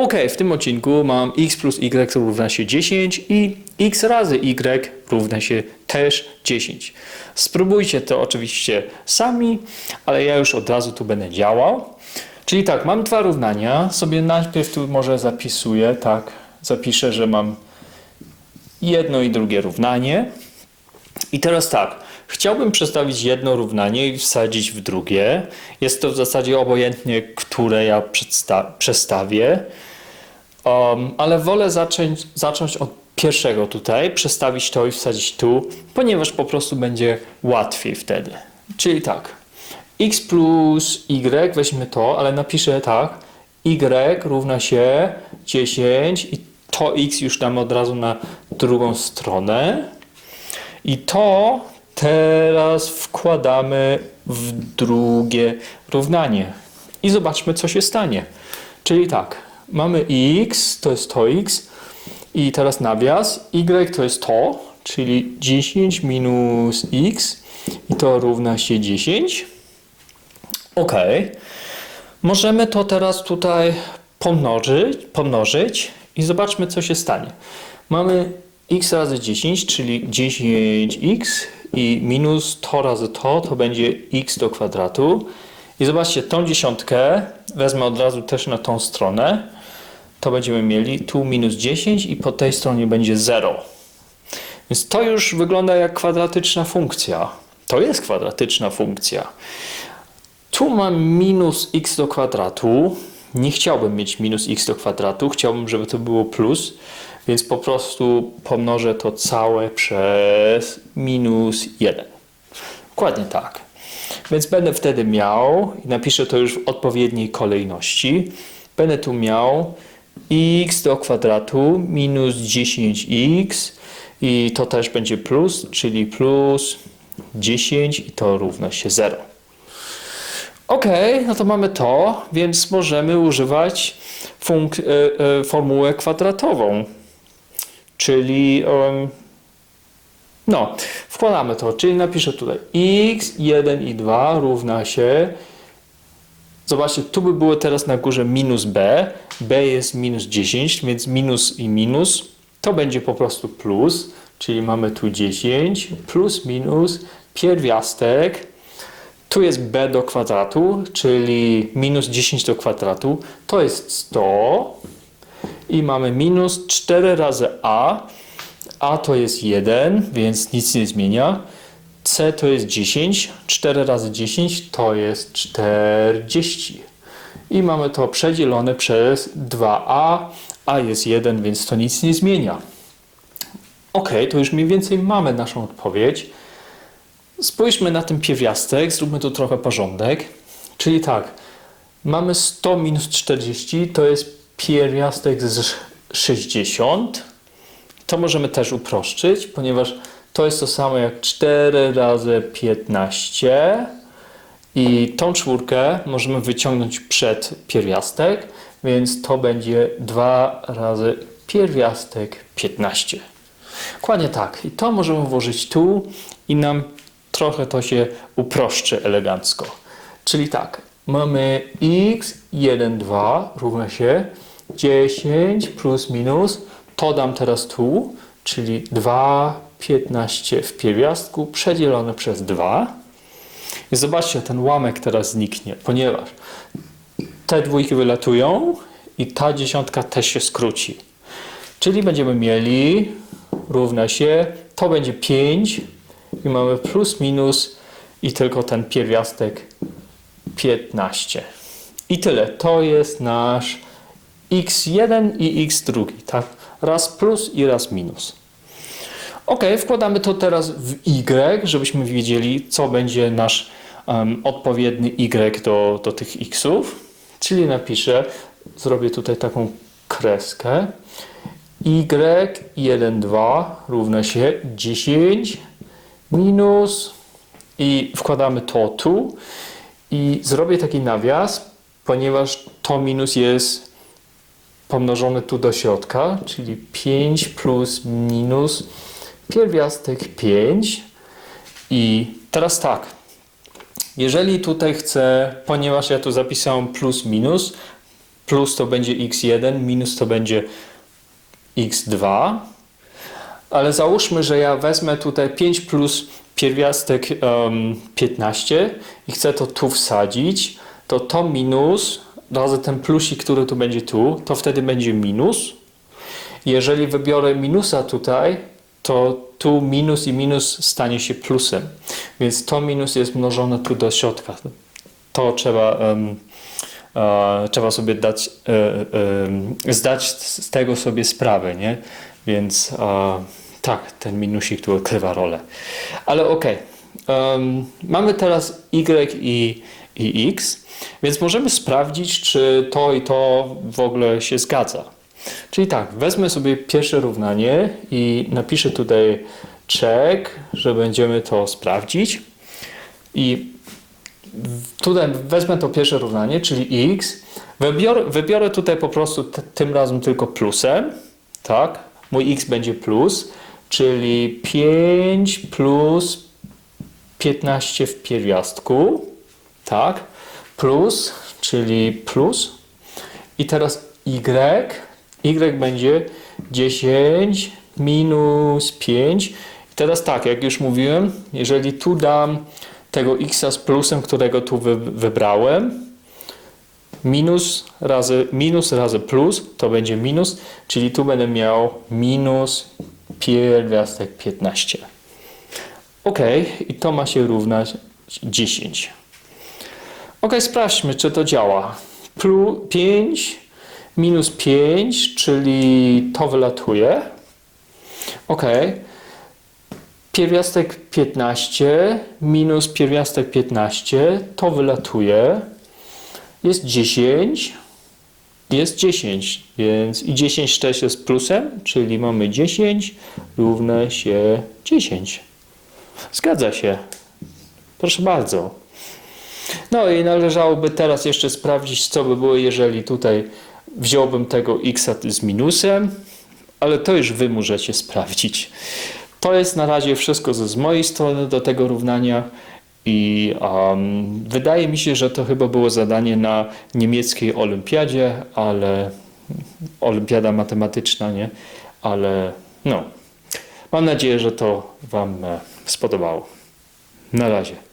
Ok, w tym odcinku mam x plus y równa się 10 i x razy y równa się też 10. Spróbujcie to oczywiście sami, ale ja już od razu tu będę działał. Czyli tak, mam dwa równania, sobie najpierw tu może zapisuję, tak, zapiszę, że mam jedno i drugie równanie. I teraz tak, chciałbym przedstawić jedno równanie i wsadzić w drugie. Jest to w zasadzie obojętnie, które ja przestawię. Um, ale wolę zacząć, zacząć od pierwszego tutaj, przestawić to i wsadzić tu, ponieważ po prostu będzie łatwiej wtedy. Czyli tak, x plus y, weźmy to, ale napiszę tak, y równa się 10 i to x już dam od razu na drugą stronę. I to teraz wkładamy w drugie równanie. I zobaczmy, co się stanie. Czyli tak, mamy x, to jest to x, i teraz nawias, y to jest to, czyli 10 minus x, i to równa się 10. Ok. Możemy to teraz tutaj pomnożyć, pomnożyć i zobaczmy, co się stanie. Mamy x razy 10, czyli 10x i minus to razy to, to będzie x do kwadratu. I zobaczcie, tą dziesiątkę wezmę od razu też na tą stronę. To będziemy mieli tu minus 10 i po tej stronie będzie 0. Więc to już wygląda jak kwadratyczna funkcja. To jest kwadratyczna funkcja. Tu mam minus x do kwadratu. Nie chciałbym mieć minus x do kwadratu. Chciałbym, żeby to było plus. Więc po prostu pomnożę to całe przez minus 1. Dokładnie tak. Więc będę wtedy miał, i napiszę to już w odpowiedniej kolejności, będę tu miał x do kwadratu minus 10x i to też będzie plus, czyli plus 10 i to równa się 0. Ok, no to mamy to, więc możemy używać e, e, formułę kwadratową. Czyli no, wkładamy to, czyli napiszę tutaj x, 1 i 2 równa się Zobaczcie, tu by było teraz na górze minus b, b jest minus 10, więc minus i minus to będzie po prostu plus, czyli mamy tu 10 plus minus pierwiastek. Tu jest b do kwadratu, czyli minus 10 do kwadratu, to jest 100 i mamy minus 4 razy a, a to jest 1, więc nic nie zmienia. C to jest 10, 4 razy 10 to jest 40. I mamy to przedzielone przez 2a, a jest 1, więc to nic nie zmienia. Ok, to już mniej więcej mamy naszą odpowiedź. Spójrzmy na ten pierwiastek, zróbmy tu trochę porządek. Czyli tak, mamy 100 minus 40, to jest pierwiastek z 60. To możemy też uproszczyć, ponieważ to jest to samo jak 4 razy 15 i tą czwórkę możemy wyciągnąć przed pierwiastek, więc to będzie 2 razy pierwiastek 15. Dokładnie tak. I to możemy włożyć tu i nam trochę to się uproszczy elegancko. Czyli tak, mamy x 1, 2 równa się 10 plus minus, to dam teraz tu, czyli 2, 15 w pierwiastku przedzielone przez 2. I zobaczcie, ten łamek teraz zniknie, ponieważ te dwójki wylatują i ta dziesiątka też się skróci. Czyli będziemy mieli równa się, to będzie 5 i mamy plus minus i tylko ten pierwiastek 15. I tyle. To jest nasz x1 i x2. Tak? Raz plus i raz minus. Ok, wkładamy to teraz w y, żebyśmy wiedzieli, co będzie nasz um, odpowiedni y do, do tych xów. Czyli napiszę, zrobię tutaj taką kreskę. y 1, 2 równa się 10 minus i wkładamy to tu i zrobię taki nawias, ponieważ to minus jest pomnożone tu do środka, czyli 5 plus minus pierwiastek 5 i teraz tak, jeżeli tutaj chcę, ponieważ ja tu zapisałem plus minus, plus to będzie x1, minus to będzie x2. Ale załóżmy, że ja wezmę tutaj 5 plus pierwiastek em, 15 i chcę to tu wsadzić, to to minus razy ten plusik, który tu będzie tu, to wtedy będzie minus. Jeżeli wybiorę minusa tutaj, to tu minus i minus stanie się plusem. Więc to minus jest mnożone tu do środka. To trzeba, em, e, trzeba sobie dać, em, zdać z tego sobie sprawę, nie? Więc e, tak, ten minusik tu odgrywa rolę. Ale okej. Em, mamy teraz y i, i x, więc możemy sprawdzić, czy to i to w ogóle się zgadza. Czyli tak, wezmę sobie pierwsze równanie i napiszę tutaj check, że będziemy to sprawdzić. I tutaj wezmę to pierwsze równanie, czyli x. Wybiorę, wybiorę tutaj po prostu tym razem tylko plusem. Tak, mój x będzie plus, czyli 5 plus 15 w pierwiastku. Tak, plus, czyli plus. I teraz y. Y będzie 10 minus 5. I teraz tak, jak już mówiłem, jeżeli tu dam tego x z plusem, którego tu wy, wybrałem, minus razy, minus razy plus, to będzie minus, czyli tu będę miał minus pierwiastek 15. Ok, i to ma się równać 10. Ok, sprawdźmy, czy to działa. Plus 5 minus 5, czyli to wylatuje. Ok. Pierwiastek 15 minus pierwiastek 15 to wylatuje. Jest 10. Jest 10, więc i 10 też jest plusem, czyli mamy 10 równa się 10. Zgadza się. Proszę bardzo. No i należałoby teraz jeszcze sprawdzić, co by było, jeżeli tutaj wziąłbym tego x z minusem, ale to już wy możecie sprawdzić. To jest na razie wszystko z mojej strony do tego równania i um, wydaje mi się, że to chyba było zadanie na niemieckiej olimpiadzie, ale olimpiada matematyczna, nie? Ale no, mam nadzieję, że to wam e, spodobało. Na razie.